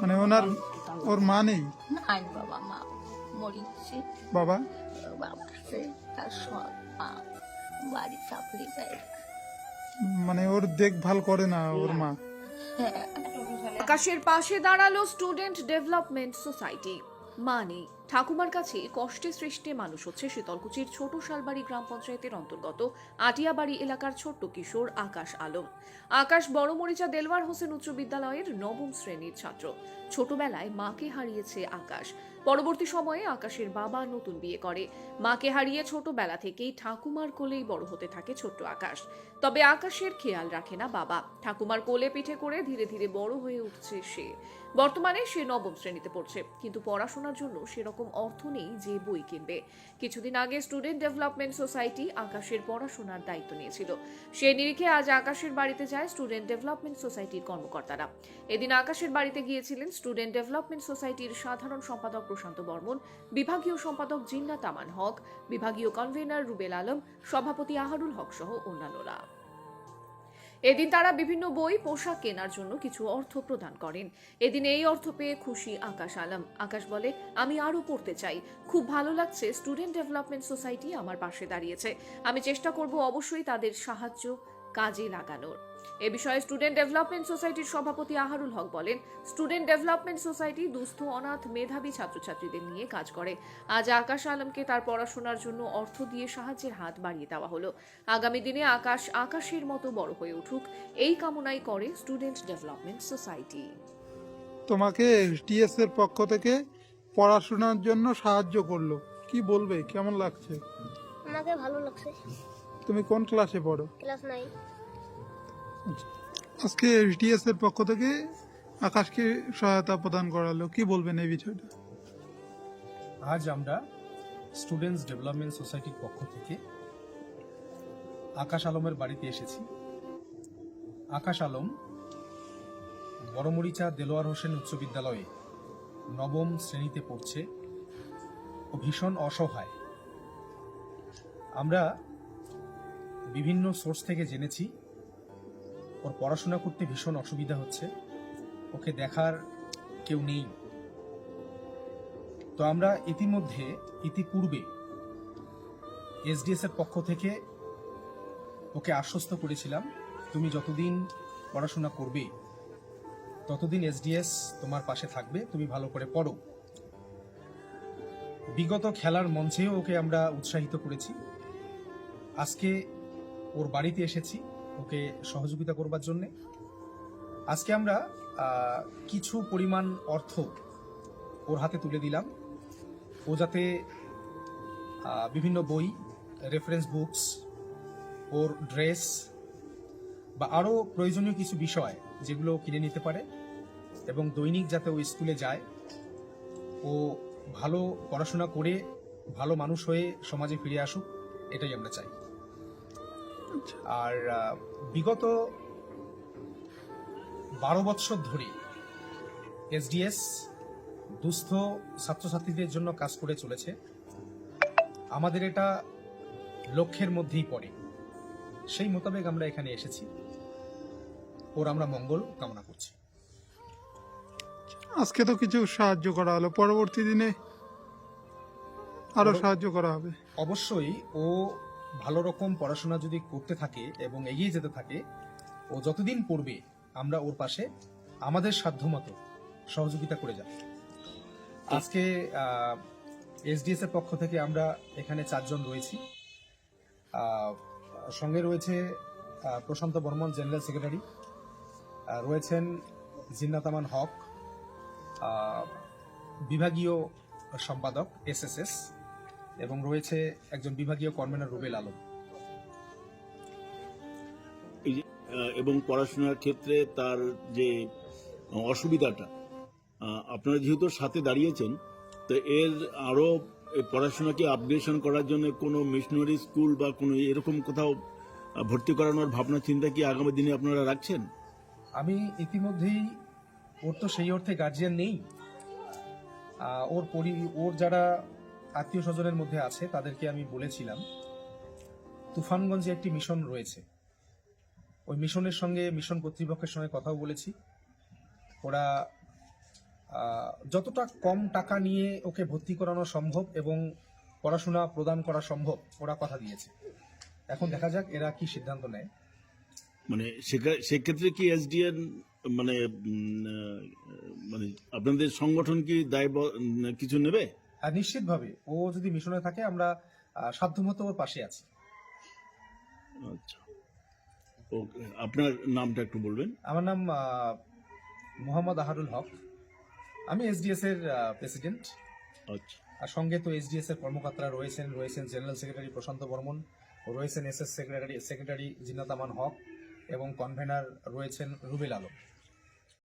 মানে ওনার ওর মা নেই? নাই বাবা মা মরিছে বাবা? বাবা আছে তার সব মা। বাড়ি চাকরি মানে ওর দেখভাল করে না ওর মা? হ্যাঁ। আকাশের পাশে দাঁড়াল স্টুডেন্ট ডেভেলপমেন্ট সোসাইটি মানে ঠাকুমার কাছে কষ্টে সৃষ্টে মানুষ হচ্ছে শীতলকুচির ছোট শালবাড়ি গ্রাম পঞ্চায়েতের অন্তর্গত আটিয়াবাড়ি এলাকার ছোট্ট কিশোর আকাশ আলম। আকাশ বড়মরিচা দেলওয়ার হোসেন উচ্চ বিদ্যালয়ের নবম শ্রেণির ছাত্র। ছোটবেলায় মাকে হারিয়েছে আকাশ। পরবর্তী সময়ে আকাশের বাবা নতুন বিয়ে করে। মাকে হারিয়ে ছোটবেলা থেকেই ঠাকুমার কোলেই বড় হতে থাকে ছোট্ট আকাশ। তবে আকাশের খেয়াল রাখে না বাবা। ঠাকুমার কোলে পিঠে করে ধীরে ধীরে বড় হয়ে উঠছে সে। বর্তমানে সে নবম শ্রেণীতে পড়ছে। কিন্তু পড়াশোনার জন্য সেরকম অর্থ নেই যে বই কিনবে। কিছুদিন আগে স্টুডেন্ট ডেভেলপমেন্ট সোসাইটি আকাশের পড়াশোনার দায়িত্ব নিয়েছিল। সে নিরিখে আজ আকাশের বাড়িতে যায় স্টুডেন্ট ডেভেলপমেন্ট সোসাইটির কর্মকর্তারা। এদিন আকাশের বাড়িতে গিয়েছিলেন স্টুডেন্ট ডেভেলপমেন্ট সোসাইটির সাধারণ সম্পাদক প্রশান্ত বর্মন, বিভাগীয় সম্পাদক জিন্না তামান হক, বিভাগীয় কনভেনার রুবেল আলম, সভাপতি আহারুল হক সহ অন্যান্যরা। এদিন তারা বিভিন্ন বই, পোশাক কেনার জন্য কিছু অর্থ প্রদান করেন। এদিন এই অর্থ পেয়ে খুশি আকাশ আলম। আকাশ বলে, আমি আরও পড়তে চাই। খুব ভালো লাগছে, স্টুডেন্ট ডেভেলপমেন্ট সোসাইটি আমার পাশে দাঁড়িয়েছে। আমি চেষ্টা করব অবশ্যই তাদের সাহায্য কাজে লাগানোর। এ বিষয়ে স্টুডেন্ট ডেভেলপমেন্ট সোসাইটির সভাপতি আহারুল হক বলেন স্টুডেন্ট ডেভেলপমেন্ট সোসাইটি দুস্থ অনাথ মেধাবী ছাত্রছাত্রীদের নিয়ে কাজ করে। আজ আকাশ আলমকে তার পড়াশোনার জন্য অর্থ দিয়ে সাহায্যের হাত বাড়িয়ে দেওয়া হলো। আগামী দিনে আকাশ আকাশের মতো বড় হয়ে উঠুক। এই কামনাই করে স্টুডেন্ট ডেভেলপমেন্ট সোসাইটি। তোমাকে এসডিএস এর পক্ষ থেকে পড়াশোনার জন্য সাহায্য করল। কি বলবে? কেমন লাগছে? আমাকে ভালো লাগছে। তুমি কোন ক্লাসে পড়ো? ক্লাস নাইন আজকে এসডিএস এর পক্ষ থেকে আকাশকে সহায়তা প্রদান করালো কি বলবেন এই বিষয়টা? আজ আমরা স্টুডেন্টস ডেভেলপমেন্ট সোসাইটির পক্ষ থেকে আকাশ আলমের বাড়িতে এসেছি। আকাশ আলম বড়মরিচা দেলোয়ার হোসেন উচ্চ বিদ্যালয়ে নবম শ্রেণীতে পড়ছে ও ভীষণ অসহায়। আমরা বিভিন্ন সোর্স থেকে জেনেছি। ওর পড়াশোনা করতে ভীষণ অসুবিধা হচ্ছে। ওকে দেখার কেউ নেই। তো আমরা ইতিমধ্যে, ইতিপূর্বে এসডিএস এর পক্ষ থেকে ওকে আশ্বস্ত করেছিলাম, তুমি যতদিন পড়াশোনা করবে, ততদিন এসডিএস তোমার পাশে থাকবে, তুমি ভালো করে পড়ো। বিগত খেলার মঞ্চেও ওকে আমরা উৎসাহিত করেছি। আজকে ওর বাড়িতে এসেছি ওকে সহযোগিতা করবার জন্যে। আজকে আমরা কিছু পরিমাণ অর্থ ওর হাতে তুলে দিলাম। ও যাতে বিভিন্ন বই রেফারেন্স বুকস ওর ড্রেস বা আরও প্রয়োজনীয় কিছু বিষয় যেগুলো কিনে নিতে পারে এবং দৈনিক যাতে ও স্কুলে যায়, ও ভালো পড়াশোনা করে, ভালো মানুষ হয়ে সমাজে ফিরে আসুক, এটাই আমরা চাই। আর বিগত বারো বছর ধরে এসডিএস দুস্থ ছাত্রছাত্রীদের জন্য কাজ করে চলেছে। আমাদের এটা লক্ষ্যের মধ্যেই পড়ে। সেই মোতাবেক আমরা এখানে এসেছি। ওর আমরা মঙ্গল কামনা করছি। আজকে তো কিছু সাহায্য করা হলো। পরবর্তী দিনে আরও সাহায্য করা হবে। অবশ্যই ও ভালো রকম পড়াশোনা যদি করতে থাকে এবং এগিয়ে যেতে থাকে, ও যতদিন পড়বে, আমরা ওর পাশে আমাদের সাধ্যমতো সহযোগিতা করে যাব। আজকে এসডিএস এর পক্ষ থেকে আমরা এখানে চারজন রয়েছি। সঙ্গে রয়েছে প্রশান্ত বর্মন, জেনারেল সেক্রেটারি। রয়েছেন জিন্নাতামান হক বিভাগীয় সম্পাদক, এসএসএস। এবং রয়েছে একজন বিভাগীয় কনভেনার রুবেল আলম। এবং পড়াশোনার ক্ষেত্রে তার যে অসুবিধাটা আপনারা যেহেতু সাথে দাঁড়িয়েছেন তো এর আরও পড়াশোনাকে আপগ্রেশন করার জন্য কোনো মিশনারি স্কুল বা কোনো এরকম কোথাও ভর্তি করানোর ভাবনা চিন্তা কি আগামী দিনে আপনারা রাখছেন? আমি ইতিমধ্যেই ওর তো সেই অর্থে গার্জিয়ান নেই। ওর পরি ওর যারা আত্মীয় স্বজনের মধ্যে আছে, তাদেরকে আমি বলেছিলাম, তুফানগঞ্জে একটি মিশন রয়েছে। ওই মিশনের সঙ্গে মিশন কর্তৃপক্ষের সঙ্গে কথাও বলেছি। ওরা যতটা কম টাকা নিয়ে ওকে ভর্তি করানো সম্ভব এবং পড়াশোনা প্রদান করা সম্ভব, ওরা কথা দিয়েছে। এখন দেখা যাক এরা কি সিদ্ধান্ত নেয়। মানে সেক্ষেত্রে কি এসডিএন মানে মানে আপনাদের সংগঠন কি দায় কিছু নেবে? নিশ্চিতভাবে ও যদি মিশনে থাকে আমরা সাধ্যমতো ওর পাশে আছি। আচ্ছা। ওকে আপনার নামটা একটু বলবেন? আমার নাম মোহাম্মদ আহারুল হক। আমি এসডিএস এর প্রেসিডেন্ট। আচ্ছা। আর সঙ্গে তো এসডিএস এর কর্মকর্তারা রয়েছেন রয়েছেন জেনারেল সেক্রেটারি প্রশান্ত বর্মন রয়েছেন S S secretary secretary Jinnat Aman Haque এবং কনভেনার রয়েছেন রুবেল আলম।